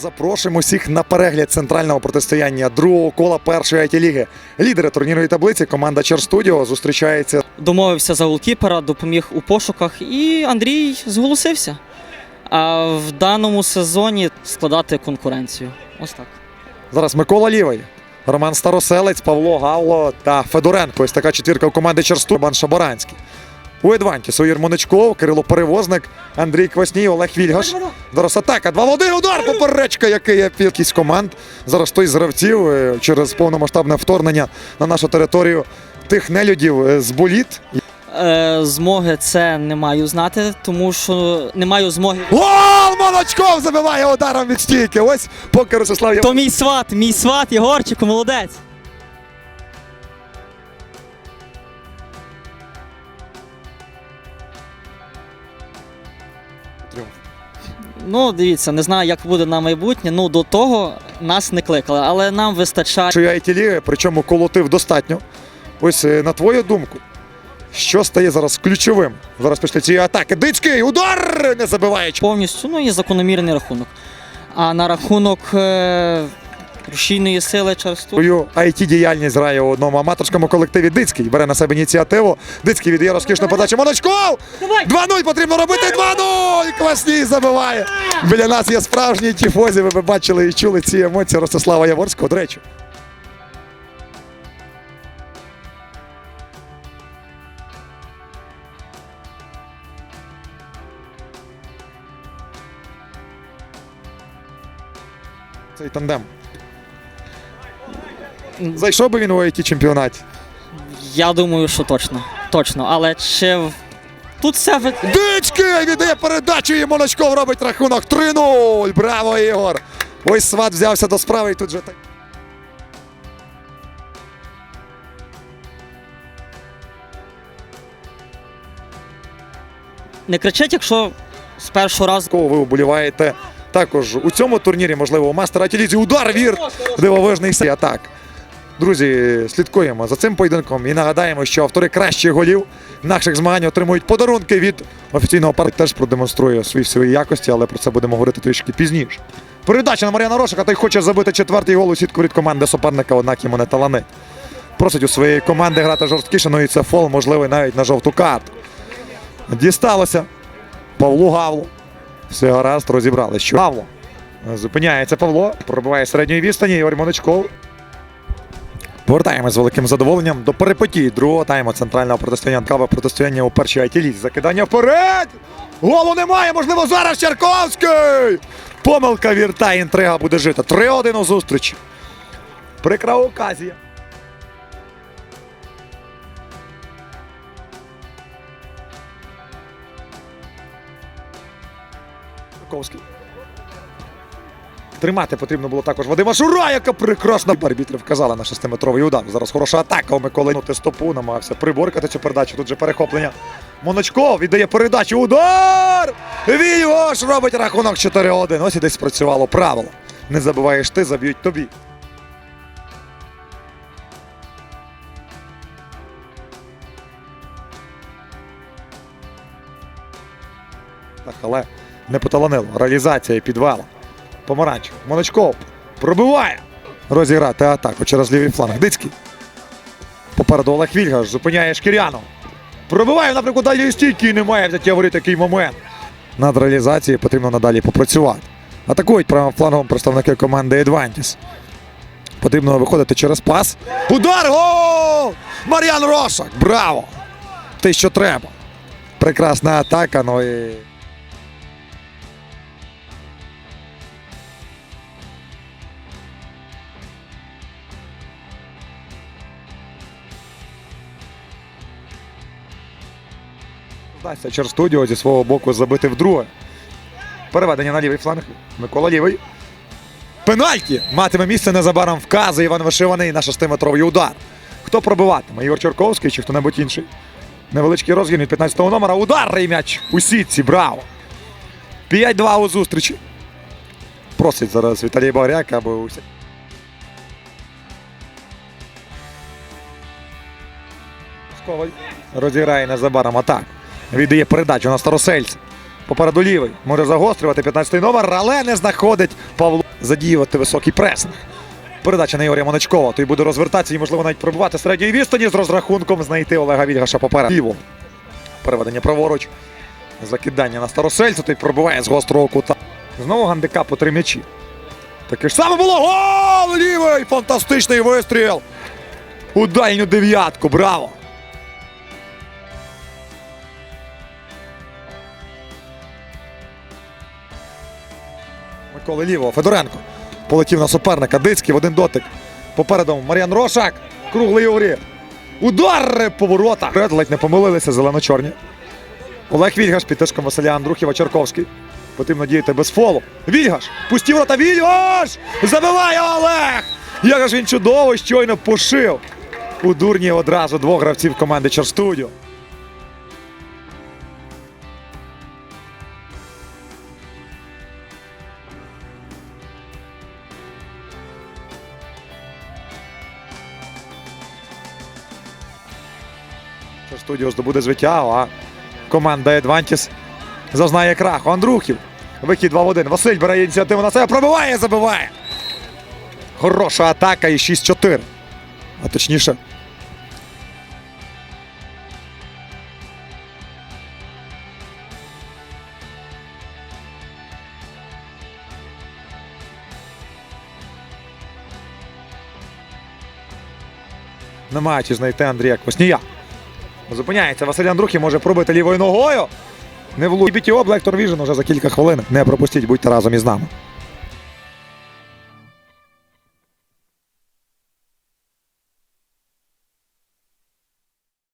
Запрошуємо всіх на перегляд центрального протистояння другого кола першої it ліги. Лідери турнірної таблиці команда Чер Студіо зустрічається домовився за голкіпера, допоміг у пошуках, і Андрій зголосився. А в даному сезоні складати конкуренцію. Ось так. зараз Микола Лівий, Роман Староселець, Павло Гавло та Федоренко. Ось така четвірка у команди Чер Студіо. Роман Шабаранський. У Едванті Соїр Моничков, Кирило Перевозник, Андрій Квасній, Олег Вільгаш. Зараз атака. 2 в 1 удар поперечка, який є кількість команд. Зараз хтось з гравців е, через повномасштабне вторгнення на нашу територію тих нелюдів е, з боліт. Е, змоги це не маю знати, тому що не маю змоги. Гол! Моночков забиває ударом від стійки. Ось поки Ростислав Єв- То мій сват, мій сват, Єгорчику, молодець. Ну, дивіться, не знаю, як буде на майбутнє. Ну, до того нас не кликали, але нам вистачає. Що я ліги, причому колотив достатньо. Ось е, на твою думку, що стає зараз ключовим? Зараз після цієї атаки. Дицький удар не забиваючи. повністю, ну і закономірний рахунок. А на рахунок е, рушійної сили Свою it діяльність грає у одному аматорському колективі. Дицький бере на себе ініціативу. Дицький віддає розкішну подачу. Моночков! 2-0 потрібно робити 2-0! Квасній забиває. Біля нас є справжні тіфозі. Ви бачили і чули ці емоції Ростислава Яворського. До речі. Цей тандем. Зайшов би він у it чемпіонаті. я думаю, що точно. Точно. Але чи в- тут все ви- Дички віддає передачу і Моночков робить рахунок 3-0. Браво, Ігор! Ось сват взявся до справи і тут же так. не кричать, якщо з першого разу. Кого ви вболіваєте також у цьому турнірі, можливо, у мастера Атілізі. Удар вір! Дивовижний сей атак. Друзі, слідкуємо за цим поєдинком і нагадаємо, що автори кращих голів наших змагань отримують подарунки від офіційного партнера. Теж продемонструє свої свої якості, але про це будемо говорити трішки пізніше. Передача на Мар'яна Рошика, той хоче забити четвертий гол у сітку від команди суперника, однак йому не таланить. Просить у своєї команди грати жорсткіше, ну і це фол, можливий навіть на жовту карту. Дісталося Павлу Гавлу. Все гаразд, розібрали. Що Павло. Зупиняється Павло, пробиває середньої відстані. Ігор Моничков. Повертаємось з великим задоволенням до перепотії другого тайму центрального протистояння. Каве протистояння у першій айтілі. Закидання вперед! Голу немає, можливо, зараз Черковський! Помилка вірта, інтрига буде жити. 3-1 у зустрічі. Прикра оказія. Черковський. Тримати потрібно було також Вадима Шура, яка прекрасна. Арбітри вказали на шестиметровий удар. Зараз хороша атака у Миколи. Ну, стопу намагався приборкати цю передачу. Тут же перехоплення. Моночков віддає передачу. Удар! Вільгош робить рахунок 4-1. Ось і десь спрацювало правило. Не забуваєш ти, заб'ють тобі. Так, але не поталанило. Реалізація підвала. Помаранч. Моночков пробиває. Розіграти атаку через лівий фланг. Дицький. Попереду Олег Вільгаш зупиняє Шкіряну. Пробиває напрямку дальньої стійки і немає взяття воріт такий момент. Над реалізацією потрібно надалі попрацювати. Атакують правим флангом представники команди Едвантіс. Потрібно виходити через пас. Удар! Гол! Мар'ян Рошак! Браво! Те, що треба. Прекрасна атака, ну і. Вдасться через студіо зі свого боку забити вдруге. Переведення на лівий фланг. Микола лівий. Пенальті! Матиме місце незабаром вказує Іван Вишиваний на 6-метровий удар. Хто пробиватиме? Ігор Чорковський чи хто-небудь інший? Невеличкий розгін від 15-го номера. Удар і м'яч у сітці. Браво! 5-2 у зустрічі. Просить зараз Віталій Багряк, аби. Коваль розіграє незабаром атак. Віддає передачу на старосельця. Попереду лівий. Може загострювати 15-й номер, але не знаходить Павло. задіювати високий пресинг. Передача на Ігоря Моночкова. Той буде розвертатися і, можливо, навіть пробувати середньої відстані з розрахунком знайти Олега Вільгаша попереду. Ліво. Переведення праворуч. Закидання на старосельця. Той пробиває з гострого кута. Знову гандикап у три м'ячі. Таке ж саме було. Гол! Лівий! Фантастичний вистріл! У дальню дев'ятку. Браво! Миколи Лівого. Федоренко. Полетів на суперника. Дицький в один дотик. Попереду Мар'ян Рошак. Круглий у грі. Удар по воротах. Ледь не помилилися зелено-чорні. Олег Вільгаш під тиском Василя Андрухіва Черковський. Потрібно діяти без фолу. Вільгаш! Пусті ворота! Вільгаш! Забиває Олег! Як ж він чудово щойно пошив. У дурні одразу двох гравців команди Черстудіо. Черстудіо здобуде звиття, а команда Едвантіс зазнає краху. Андрухів. Вихід 2 в 1. Василь бере ініціативу на себе. Пробиває, забиває. Хороша атака і 6-4. А точніше. Намагаючись знайти Андрія Кваснія. Зупиняється Василь Андрухів, може пробити лівою ногою. Не влучить. Black Torvision уже за кілька хвилин. Не пропустіть, будьте разом із нами.